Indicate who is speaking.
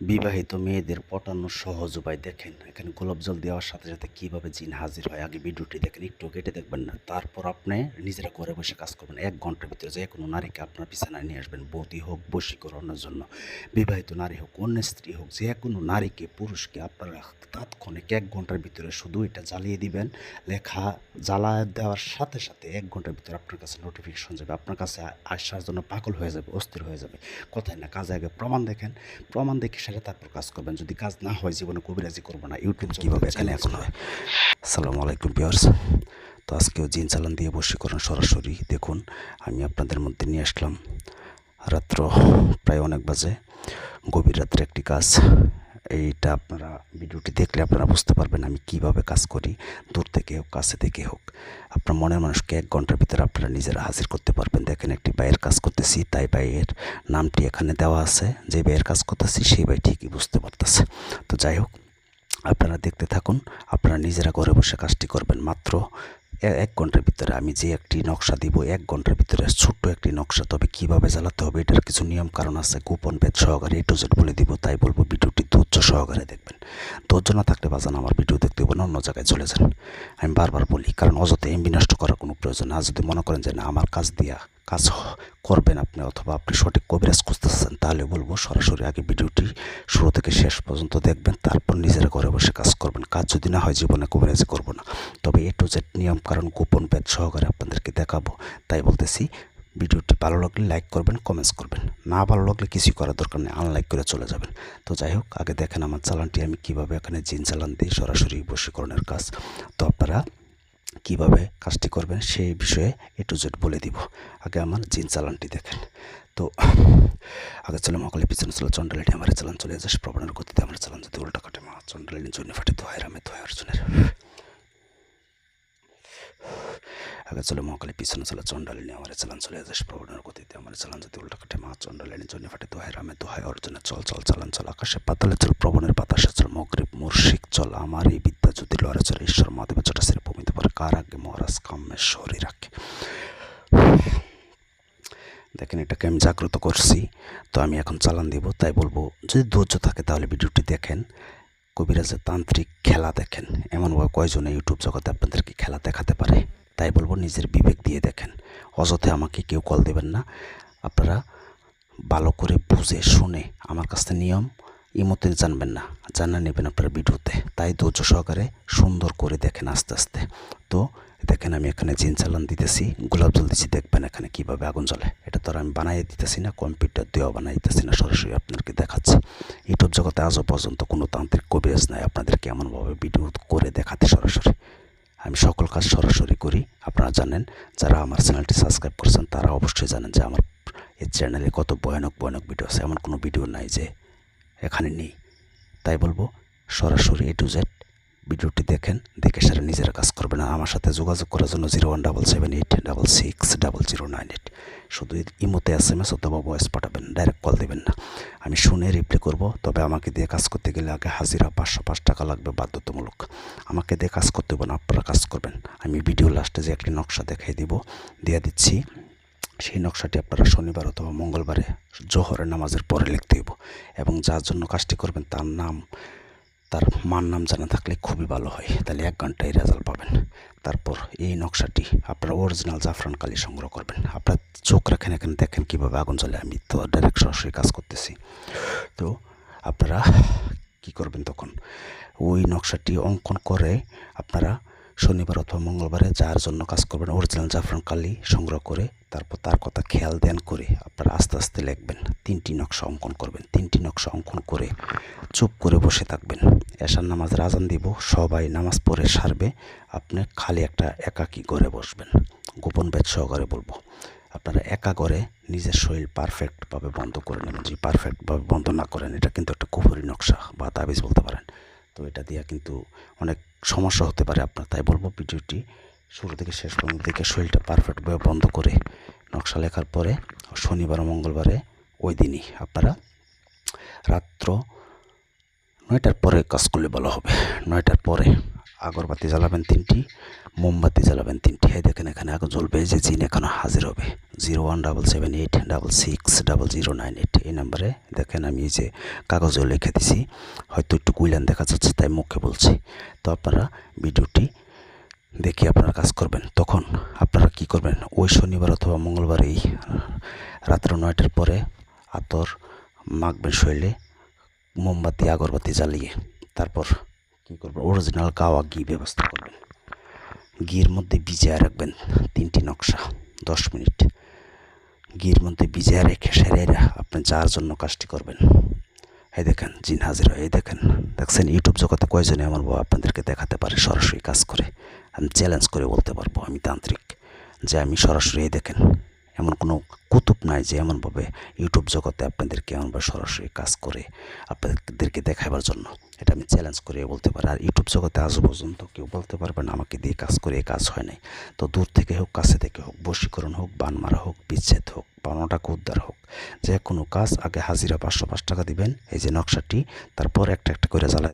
Speaker 1: বিবাহিত মেয়েদের পটানোর সহজ উপায় দেখেন। এখানে গোলাপ জল দেওয়ার সাথে সাথে কীভাবে জিন হাজির হয় আগে ভিডিওটি দেখেন, একটু কেটে দেখবেন না। তারপর আপনি নিজেরা ঘরে বসে কাজ করবেন। এক ঘণ্টার ভিতরে যে কোনো নারীকে আপনার বিছানায় নিয়ে আসবেন, বৌদি হোক, বশীকরণের জন্য। বিবাহিত নারী হোক অন্য স্ত্রী হোক, যে কোনো নারীকে, পুরুষকে আপনারা তাৎক্ষণিক এক ঘণ্টার ভিতরে শুধু এটা জ্বালিয়ে দিবেন। লেখা জ্বালা দেওয়ার সাথে সাথে এক ঘণ্টার ভিতরে আপনার কাছে নোটিফিকেশন যাবে, আপনার কাছে আসার জন্য পাগল হয়ে যাবে, অস্থির হয়ে যাবে। কথায় না, কাজে আগে প্রমাণ দেখেন। প্রমাণ দেখে সেটা তারপর কাজ করবেন। যদি কাজ না হয়, জীবনে কবিরাজি করব না। ইউটিউব কীভাবে এখানে এখন হয়? আসসালামু আলাইকুম পিওর্স তো আজকেও জিন চালান দিয়ে বসে করেন সরাসরি দেখুন। আমি আপনাদের মধ্যে নিয়ে আসলাম। রাত্র প্রায় অনেক বাজে। গভীর রাত্রে একটি কাজ এইটা আপনারা ভিডিওটি দেখলে আপনারা বুঝতে পারবেন আমি কীভাবে কাজ করি, দূর থেকে হোক, কাছে থেকে হোক। আপনার মনের মানুষকে এক ঘণ্টার ভিতরে আপনারা নিজেরা হাজির করতে পারবেন। দেখেন, একটি বাইয়ের কাজ করতেছি, তাই বাইয়ের নামটি এখানে দেওয়া আছে। যে বাইয়ের কাজ করতেছি সেই বাই ঠিকই বুঝতে পারতেছে। তো যাই হোক, আপনারা দেখতে থাকুন, আপনারা নিজেরা ঘরে বসে কাজটি করবেন। মাত্র এক ঘণ্টার ভিতরে আমি যে একটি নকশা দিব, এক ঘণ্টার ভিতরে ছোট্ট একটি নকশা। তবে কীভাবে জ্বালাতে হবে এটার কিছু নিয়ম কারণ আছে, গোপন ভেদ সহকারে এটু জেড বলে দিব, তাই বলব ভিডিওটি ধৈর্য সহকারে দেখবেন। ধৈর্য না থাকলে বাজান আমার ভিডিও দেখতে হবে অন্য জায়গায় চলে যান। আমি বারবার বলি, কারণ অযথা এমবি নষ্ট করার কোনো প্রয়োজন না। যদি মনে করেন যে না, আমার কাজ দিয়া কাজ করবেন আপনি অথবা আপনি সঠিক কবিরাজ খুঁজতেছেন, তাহলে বলব সরাসরি আগে ভিডিওটি শুরু থেকে শেষ পর্যন্ত দেখবেন, তারপর নিজেরা ঘরে বসে কাজ করবেন। কাজ যদি না হয় জীবনে কবিরাজি করব না। তবে এ টু জেড নিয়ম, কারণ গোপন ভেদ সহকারে আপনাদেরকে দেখাবো। তাই বলতেছি, ভিডিওটি ভালো লাগলে লাইক করবেন কমেন্টস করবেন। না ভালো লাগলে কিছুই করার দরকার নেই আনলাইক করে চলে যাবেন। তো যাই হোক, আগে দেখেন আমার চালানটি আমি কীভাবে এখানে জিন চালান দিই সরাসরি বশীকরণের কাজ। তো আপনারা কীভাবে কাজটি করবেন সেই বিষয়ে এ টু জেড বলে দিব। আগে আমার জিন চালানটি দেখেন। তো, আগে চলে মকলে পিছনে চলে চন্ডালিটি আমার চালান চলে যাস, প্রবণের গতিতে আমার চালান যদি উল্টা কাটে, মা চন্ডালিনী জন্য ফাটে দোহায় রামে দোহায় অর্জুনের। আগে চলে মহাকালী পিছনে চলে চন্ডালিনী আমার চালান চলে যাস, প্রবণের গতিতে আমার চালান যদি উল্টা কাটে, মা চন্ডালিনী জন্য ফাটে দোহায় রামে দোহায় অর্জুনের। চল চল, চালান, চল, আকাশে পাতালে চল, প্রবণের বাতাসে চল মগরীব মুর্শিক চল, আমার এই বিদ্যা যদি লড়ে চলে, ঈশ্বর ভূমিতে পারে কার আগে মহারাজ কামেশ্বরী রাখে দেখেন এটাকে আমি জাগ্রত করছি তো আমি এখন চালান দিব তাই বলব যদি ধৈর্য থাকে তাহলে ভিডিওটি দেখেন কবিরাজের তান্ত্রিক খেলা দেখেন এমনভাবে কয়জনে ইউটিউব জগতে আপনাদেরকে খেলা দেখাতে পারে তাই বলব নিজের বিবেক দিয়ে দেখেন অযথে আমাকে কেউ কল দেবেন না আপনারা ভালো করে বুঝে শুনে আমার কাছ থেকে নিয়ম ইমতে জানবেন না, জানা নেবেন আপনার ভিডিওতে। তাই ধৈর্য সহকারে সুন্দর করে দেখেন আস্তে আস্তে। তো দেখেন আমি এখানে জিন চালান দিতেছি, গোলাপ জল দিচ্ছি, দেখবেন এখানে কীভাবে আগুন জ্বলে। এটা তো আর আমি বানাই দিতেছি না, কম্পিউটার দিয়েও বানাই দিতেছি না, সরাসরি আপনাদেরকে দেখাচ্ছি। ইউটিউব জগতে আজও পর্যন্ত কোনো তান্ত্রিক কবিরাজ নাই, আপনাদেরকে এমনভাবে ভিডিও করে দেখাতে সরাসরি। আমি সকল কাজ সরাসরি করি, আপনারা জানেন, যারা আমার চ্যানেলটি সাবস্ক্রাইব করছেন, তারা অবশ্যই জানেন যে আমার এই চ্যানেলে কত ভয়ানক ভয়ানক ভিডিও আছে। এমন কোনো ভিডিও নাই যে এখানে নেই। তাই বলব, সরাসরি এ টু জেড ভিডিওটি দেখেন, দেখে সেটা নিজেরা কাজ করবেন আর আমার সাথে যোগাযোগ করার জন্য zero one double seven eight double six double zero nine eight শুধু ইমোতে এস এম এস অথবা ভয়েস পাঠাবেন ডাইরেক্ট কল দেবেন না। আমি শুনে রিপ্লাই করব, তবে আমাকে দিয়ে কাজ করতে গেলে আগে হাজিরা পাঁচশো পাঁচ টাকা লাগবে বাধ্যতামূলক। আমাকে দিয়ে কাজ করতে হবে না, আপনারা কাজ করবেন। আমি ভিডিও লাস্টে যে একটি নকশা দেখাই দিব, দিয়ে দিচ্ছি। সেই নকশাটি আপনারা শনিবার অথবা মঙ্গলবারে জোহরের নামাজের পরে লিখতে হইব এবং যার জন্য কাজটি করবেন তার নাম, তার মার নাম জানা থাকলে খুবই ভালো হয়। তাহলে এক ঘন্টায় রেজাল্ট পাবেন। তারপর এই নকশাটি আপনারা অরিজিনাল জাফরান কালি সংগ্রহ করবেন। আপনার চোখ রাখেন, এখানে দেখেন কীভাবে আগুন জ্বলে। আমি তো ডাইরেক্ট সরাসরি কাজ করতেছি। তো আপনারা কি করবেন তখন? ওই নকশাটি অঙ্কন করে আপনারা শনিবার অথবা মঙ্গলবারে যার জন্য কাজ করবেন অরিজিনাল জাফরান কালি সংগ্রহ করে, তারপর তার কথা খেয়াল দেন করে আপনারা আস্তে আস্তে লিখবেন, তিনটি নকশা অঙ্কন করবেন, তিনটি নকশা অঙ্কন করে চুপ করে বসে থাকবেন। এশার নামাজ আজান দিব, সবাই নামাজ পড়ে সারবে, আপনি খালি একটা একাকী ঘরে বসবেন। গোপন বেদ সহকারে বলব, আপনারা একা করে নিজের শরীর পারফেক্টভাবে বন্ধ করে নেবেন, যদি পারফেক্টভাবে বন্ধ না করেন, এটা কিন্তু একটা কুফুরি নকশা বা তাবিজ বলতে পারেন। তো এটা দেওয়া কিন্তু অনেক সমস্যা হতে পারে আপনার, তাই বলব ভিডিওটি শুরু থেকে শেষ পর্যন্ত দেখে শরীরটা পারফেক্টভাবে বন্ধ করে নকশা লেখার পরে শনিবার মঙ্গলবারে ওই দিনই আপনারা রাত্র নয়টার পরে কাজ করলে ভালো হবে। নয়টার পরে আগরবাতি জ্বালাবেন তিনটি, মোমবাতি জ্বালাবেন তিনটি। এই দেখেন এখানে আগে জ্বলবে যে জিন এখানে হাজির হবে। Zero one double seven eight double six double zero nine eight. এই নাম্বারে দেখেন আমি যে কাগজেও লিখে দিছি, হয়তো একটু কুইলান দেখা যাচ্ছে, তাই মুখে বলছি। তো আপনারা ভিডিওটি দেখে আপনারা কাজ করবেন। তখন আপনারা কি করবেন? ওই শনিবার অথবা মঙ্গলবার এই রাত্র নয়টার পরে আতর মাখবেন শরীরে মোমবাতি, আগরবাতি জ্বালিয়ে, তারপর কী করবেন অরিজিনাল গাওয়া ঘি ব্যবস্থা করবেন। ঘির মধ্যে ভিজিয়ে রাখবেন তিনটি নকশা, দশ মিনিট। ঘির মধ্যে ভিজিয়ে রেখে সেরেরা আপনি যার জন্য কাজটি করবেন। এই দেখেন, জিন হাজির এই দেখেন। দেখছেন, ইউটিউব জগতে কয়জনে আমার বাবা আপনাদেরকে দেখাতে পারে, সরাসরি কাজ করে। আমি চ্যালেঞ্জ করে বলতে পারব, আমি তান্ত্রিক। যে আমি সরাসরি এই দেখেন, এমন কোনো কুতুব নাই যে এমনভাবে ইউটিউব জগতে আপনাদেরকে এমনভাবে সরাসরি কাজ করে আপনাদেরকে দেখাবার জন্য। এটা আমি চ্যালেঞ্জ করে বলতে পারি। আর ইউটিউব জগতে আজ পর্যন্ত কেউ বলতে পারবে না, আমাকে দিয়ে কাজ করে কাজ হয় নাই। তো দূর থেকে হোক, কাছে থেকে হোক, বশীকরণ হোক বান মারা হোক, বিচ্ছেদ হোক বা টাকা উদ্ধার হোক, যে কোনো কাজ আগে হাজিরা পাঁচশো পাঁচ টাকা দিবেন, এই যে নকশাটি, তারপর একটা একটা করে জ্বালা